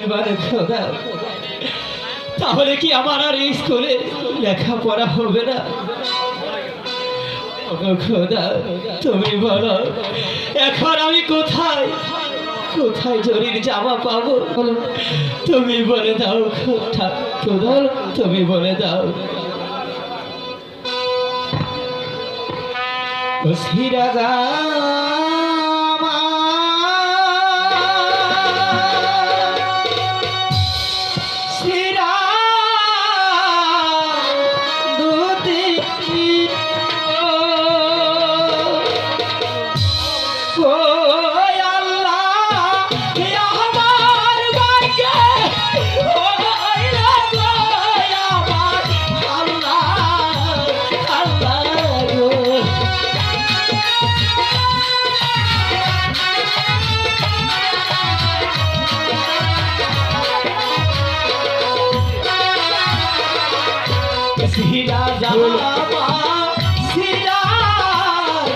এবারে খোদা তাহলে কি আমার আর এই স্কুলে লেখাপড়া হবে না? খোদা, তুমি বলো, এখন আমি কোথায়? কোথায় জরির জামা পাবো? তুমি বলে দাও খোদা তুমি বলে দাও। সিরা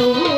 Oh,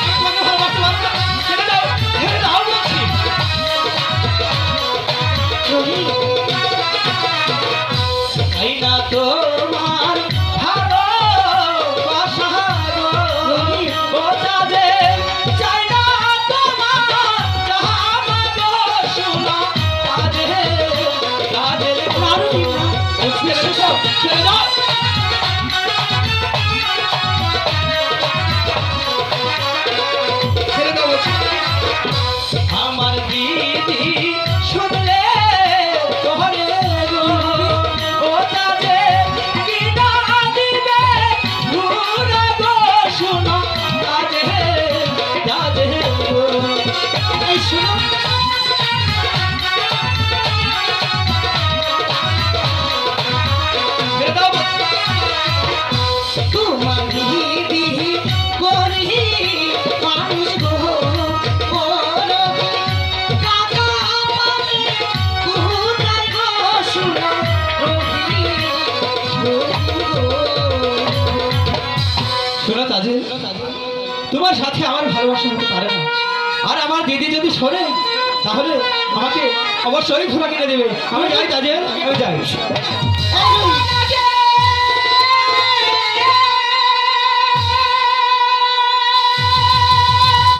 ছেড়ে দাও ছেড়ে দাও তোমার সাথে আমার ভালোবাসা হতে পারে না। আর আমার দিদি যদি শোনে, তাহলে আমাকে অবশ্যই ধরা কিনে দেবে। আমি যাই তাদের, আমি যাই।